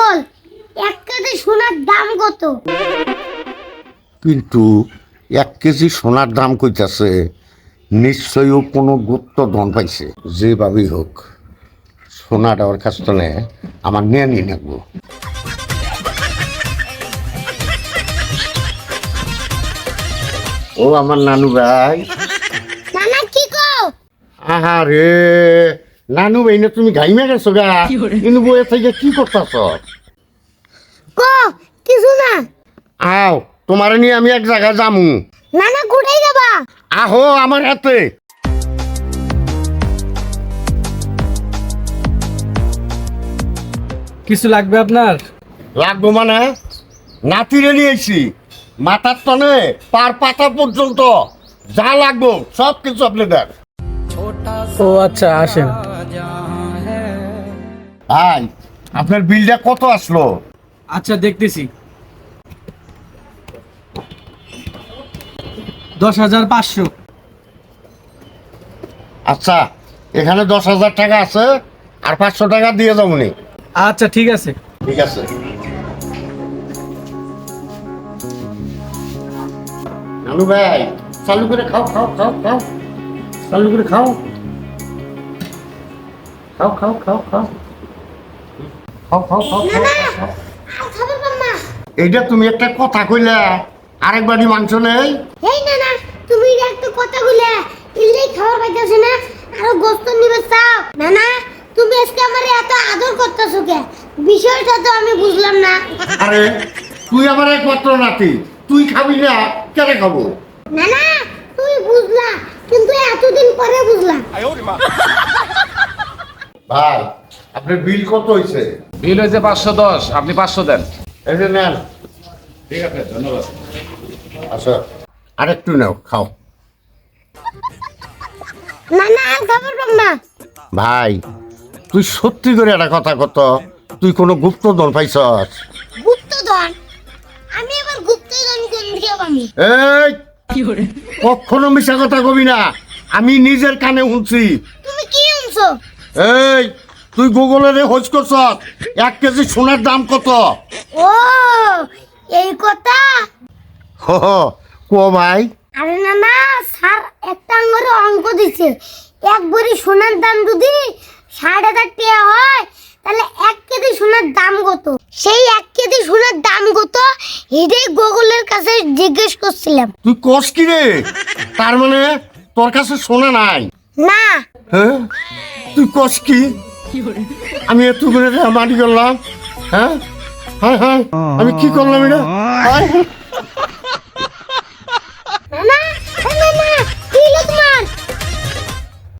বল এক কেজি সোনার দাম কত? কিন্তু এক কেজি সোনার দাম কইতাছে নিশ্চয়ই ও কোনো গুপ্ত ধন পাইছে। যেভাবেই হোক সোনাটা ওর কাছ থেকে আমার নিয়ে নিয়ে নেব। ও আমার নানু ভাই। নানা কি কও? আহা রে নানু ভাই না তুমি ঘাইমে গেছো গা। কিন্তু বইয়ে থেকে কি করতেছ? ক কিছু না। আও তোমার নিয়ে আমি এক জায়গায় যামু। নানা কোথায় যাবা? আহো আমার হাতে। কিছু লাগবে আপনার? লাগবো মানে? নাতিরে নিয়েছি মাথার তনে পার পাতা পর্যন্ত যা লাগবো সব কিছু আপনি দেন। ও আচ্ছা আসেন। ভাই আপনার বিলটা কত আসলো? আচ্ছা দেখতেছি। দশ হাজার পাঁচশো। আচ্ছা এখানে দশ হাজার টাকা আছে আর পাঁচশো টাকা দিয়ে যাব নি। আচ্ছা ঠিক আছে। ঠিক আছে। নানু ভাই চালু করে খাও খাও খাও খাও। চালু করে খাও। খাও খাও খাও খাও। খাও খাও খাও এইটা তুমি একটা কথা কইলা আরেকবারই মাংস নেই এই নানা তুমি এটা একটু কথা বলে ইল্লেই খাবার পাইতেছ না আরও গোস্ত নিবে চাও। নানা তুমি আজকে আমার এত আদর করতেছো কে? বিষয়টা তো আমি বুঝলাম না। আরে তুই আমার একমাত্র নাতি তুই খাবি না কেন খাব? নানা তুমি বুঝলা কিন্তু এতদিন পরে বুঝলাম। ভাই আপনার বিল কত হয়েছে বিল হয়েছে পাঁচশো দশ আপনি পাঁচশো দেন। এই যে নেন। ঠিক আছে ধন্যবাদ। আচ্ছা আরেকটু নাও খাও। নানা আর খাবার পাম্মা ভাই তুই সত্যি করে একটা কথা কত? তুই কোনো গুপ্তধন পাইছস? গুপ্তধন? আমি এবার গুপ্তধন কোন পামি এই কখনো মিশা কথা কবি না। আমি নিজের কানে শুনছি। তুমি কি আনছো এই তুই গুগলের হোজ করছ? এক কেজি সোনার দাম কত? ও এই কথা? হো হ, কো ভাই। আরে না না স্যার একটা আঙ্গুরে অঙ্ক দিছে। এক ভরি সোনার দাম যদি ষাট হাজার টাকা হয় তাহলে এক কেজি সোনার দাম কত? সেই এক কেজি সোনার দাম কত? এটাই গুগলের কাছে জিজ্ঞেস করছিলাম। তুই কস কি রে? তার মানে তোর কাছে সোনা নাই? না। হ্যাঁ? তুই কস কি? আমি এত করে মাটি করলাম। হ্যাঁ? হ্যাঁ হ্যাঁ। আমি কি করলাম এটা।